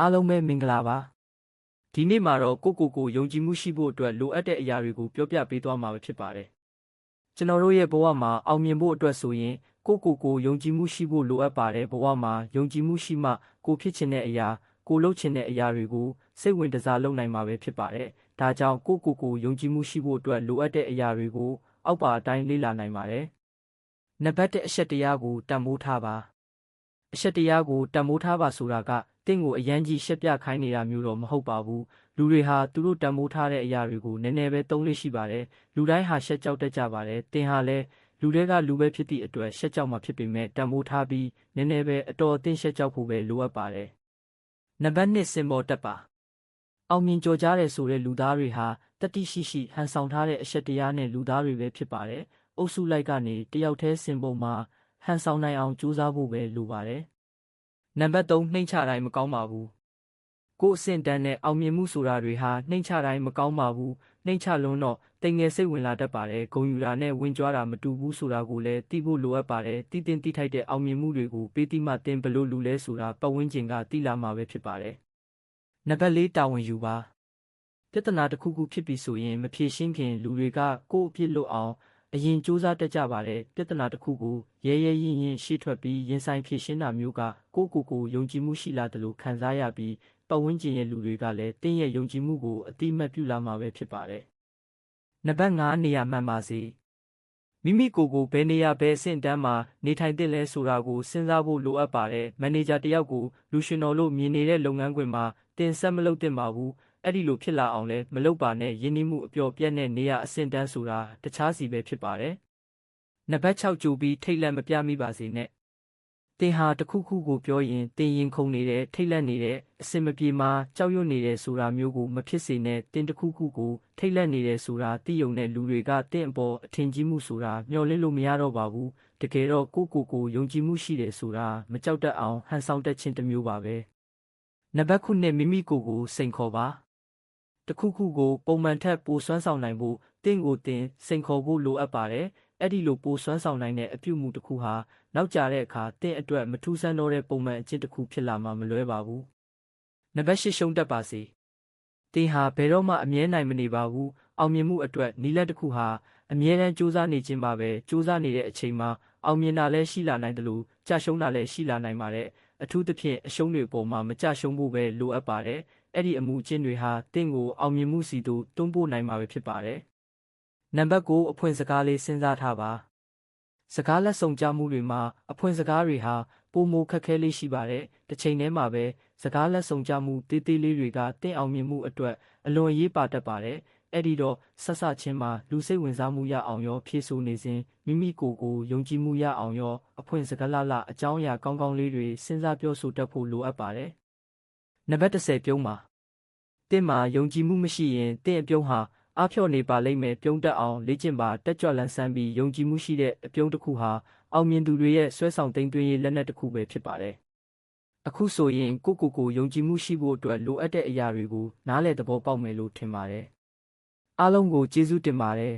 အားလုံးပဲမင်္ဂလာပါဒီနေ့မှာတော့ကိုကိုကိုယုံကြည်မှုရှိဖို့အတွက်လိုအပ်တဲ့အရာတွေကိုပြောပြပေးသွားမှာပဲဖြစ်ပါတယ်ကျွန်တော်တို့ရဲ့ဘဝမှာအောင်မြင်ဖို့အတွက်ဆိုရင်ကိုကိုကိုယုံကြည်မှုရှိဖို့လိုအပ်ပါတယ်ဘဝမှာယုံကြည်မှုရှိမှကိုဖြစ်ချင်တဲ့အရာကိုလုပ်ချင်တဲ့အရာတွေကိုစိတ်ဝင်တစားလုပ်နိုင်မှာပဲဖြစ်ပါတယ်ဒါကြောင့်ကိုကိုကိုယုံကြည်မှုရှိဖို့အတွက်လိုအပ်တဲ့အရာတွေကိုအောက်ပါအတိုင်းလေ့လာနိုင်ပါတယ်နံပါတ်1အချက်တရားကိုတန်ဖိုးထားပါအချက်တရားကိုတန်မိုးထားပါဆိုတာက တင့်ကိုအရန်ကြီးရှက်ပြခိုင်းနေတာမျိုးတော့မဟုတ်ပါဘူးလူတွေဟာသူတို့တန်မိုးထားတဲ့အရာတွေကိုနည်းနည်းပဲသုံးလို့ရှိပါတယ်လူတိုင်းဟာရှက်ကြောက်တတ်ကြပါတယ်တင်ဟာလည်းလူတွေကလူပဲဖြစ်သည့်အတွက်ရှက်ကြောက်မှဖြစ်ပေမဲ့တန်မိုးထားပြီးနည်းနည်းပဲအတော်အသင့်ရှက်ကြောက်ဖို့ပဲလိုအပ်ပါတယ်နံပါတ်1စင်ပေါ်တက်ပါအောင်မြင်ကြော်ကြားတဲ့ဆိုတဲ့လူသားတွေဟာတတိရှိရှိဟန်ဆောင်ထားတဲ့အချက်တရားနဲ့လူသားတွေပဲဖြစ်ပါတယ်အုပ်စုလိုက်ကနေတယောက်တည်းစင်ပေါ်မှာဟန်ဆောင်နိုင်အောင်ကြိုးစားဖို့ပဲလိုပါတယ်။ နံပါတ်3နှိမ့်ချတိုင်းမကောင်းပါဘူး။ကိုယ်အဆင့်တန်းနဲ့အောင်မြင်မှုဆိုတာတွေဟာနှိမ့်ချတိုင်းမကောင်းပါဘူး။နှိမ့်ချလွန်းတော့တိမ်ငယ်စိတ်ဝင်လာတတ်ပါတယ်။ဂုံယူတာနဲ့ဝင်ကြွားတာမတူဘူးဆိုတာကိုလည်းသိဖို့လိုအပ်ပါတယ်။တည်တင်တိထိုက်တဲ့အောင်မြင်မှုတွေကိုပေးတိမှတင်ဘလို့လူလဲဆိုတာပတ်ဝန်းကျင်ကသိလာမှာပဲဖြစ်ပါတယ်။နံပါတ်4တာဝန်ယူပါ။ပြဿနာတစ်ခုခုဖြစ်ပြီဆိုရင်မဖြေရှင်းခင်လူတွေကကိုယ့်အဖြစ်လွတ်အောင် အရင်စူးစမ်းတတ်ကြပါတယ်ပြဿနာတစ်ခုကိုရဲရဲရင်ရင်ရှေ့ထွက်ပြီးရင်ဆိုင်ဖြေရှင်းတာမျိုးကကိုယ့်ကိုယ်ကိုယုံကြည်မှုရှိလာတယ်လို့ခံစားရပြီးပတ်ဝန်းကျင်ရဲ့လူတွေကလည်းတင်းရဲ့ယုံကြည်မှုကိုအတိအမှတ်ပြုလာမှာပဲဖြစ်ပါတယ်နံပါတ်5နေရာမှန်ပါစေမိမိကိုယ်ကိုဘယ်နေရာဘယ်အဆင့်တန်းမှာနေထိုင်သင့်လဲဆိုတာကိုစဉ်းစားဖို့လိုအပ်ပါတယ်မန်နေဂျာတယောက်ကိုလူရှင်တော်လို့မြင်နေတဲ့လုပ်ငန်းခွင်မှာတင်ဆက်မလုပ်သင့်ပါဘူး အဲ့ဒီလိုဖြစ်လာအောင်လဲမလုပ်ပါနဲ့ယဉ်နှီးမှုအပျော်ပြက်တဲ့နေရအဆင့်တန်းဆိုတာတခြားစီပဲဖြစ်ပါတယ်။နံပါတ်6ကြိုပြီးထိတ်လန့်မပြမိပါစေနဲ့။တင်ဟာတစ်ခုခုကိုပြောရင်တင်ရင်ခုန်နေတဲ့ထိတ်လန့်နေတဲ့အစင်မပြေမှာကြောက်ရွံ့နေတဲ့ဆိုတာမျိုးကိုမဖြစ်စေနဲ့တင်တစ်ခုခုကိုထိတ်လန့်နေတဲ့ဆိုတာသိယုံတဲ့လူတွေကတင့်အပေါ်အထင်ကြီးမှုဆိုတာမျှော်လင့်လို့မရတော့ပါဘူး။တကယ်တော့ကိုကိုကိုယုံကြည်မှုရှိတယ်ဆိုတာမကြောက်တတ်အောင်ဟန်ဆောင်တတ်ခြင်းတစ်မျိုးပါပဲ။နံပါတ်9မိမိကိုယ်ကိုစိန်ခေါ်ပါ။ တစ်ခုခုကိုပုံမှန်ထက်ပိုစွမ်းဆောင်နိုင်ဖို့တင့်ကိုတင်စိန်ခေါ်ဖို့လိုအပ်ပါတယ်။အဲ့ဒီလိုပိုစွမ်းဆောင်နိုင်တဲ့အပြုမှုတစ်ခုဟာနောက်ကြတဲ့အခါတင့်အတွက်မထူးဆန်းတော့တဲ့ပုံမှန်အကျင့်တစ်ခုဖြစ်လာမှာမလွဲပါဘူး။နံပါတ်၈ရှုံးတတ်ပါစေ။တင်ဟာဘယ်တော့မှအမြဲနိုင်မနေပါဘူး။အောင်မြင်မှုအတွက်နီလက်တစ်ခုဟာအမြဲတမ်းစူးစမ်းနေခြင်းပါပဲ။စူးစမ်းနေတဲ့အချိန်မှာအောင်မြင်တာလည်းရှိလာနိုင်တယ်လို့ကြာရှုံးတာလည်းရှိလာနိုင်ပါတယ်။အထူးသဖြင့်အရှုံးတွေအပေါ်မှာမကြရှုံးဖို့ပဲလိုအပ်ပါတယ်။ အဲ့ဒီအမှုအကျင့်တွေဟာတင့်ကိုအောင်မြင်မှုစီသို့တွန်းပို့နိုင်မှာပဲဖြစ်ပါတယ်။နံပါတ်9အဖွင့်စကားလေးစဉ်းစားထားပါ။စကားလက်ဆောင်ကြမှုတွေမှာအဖွင့်စကားတွေဟာပုံမခက်ခဲလေးရှိပါတယ်။တစ်ချိန်တည်းမှာပဲစကားလက်ဆောင်ကြမှုတေးသေးလေးတွေကတင့်အောင်မြင်မှုအတွက်အလွန်အရေးပါတတ်ပါတယ်။အဲ့ဒီတော့ဆက်ဆချင်းမှာလူစိတ်ဝင်စားမှုရအောင်ရောဖြည့်ဆို့နေစဉ်မိမိကိုယ်ကိုယုံကြည်မှုရအောင်ရောအဖွင့်စကားလလအကြောင်းအရာကောင်းကောင်းလေးတွေစဉ်းစားပြောဆိုတတ်ဖို့လိုအပ်ပါတယ် နံပါတ်30ပြုံးပါတင့်မှာယုံကြည်မှုမရှိရင်တင့်အပြုံးဟာအားဖြော့နေပါလိမ့်မယ်ပြုံးတက်အောင်လေ့ကျင့်ပါတက်ကြွလန်းဆန်းပြီးယုံကြည်မှုရှိတဲ့အပြုံးတစ်ခုဟာအောင်မြင်သူတွေရဲ့ဆွဲဆောင်သိမ်းသွင်းရေးလက်နက်တစ်ခုပဲဖြစ်ပါတယ်အခုဆိုရင်ကိုကိုကိုယုံကြည်မှုရှိဖို့အတွက်လိုအပ်တဲ့အရာတွေကိုနားလည်သဘောပေါက်မယ်လို့ထင်ပါတယ်အားလုံးကိုကျေးဇူးတင်ပါတယ်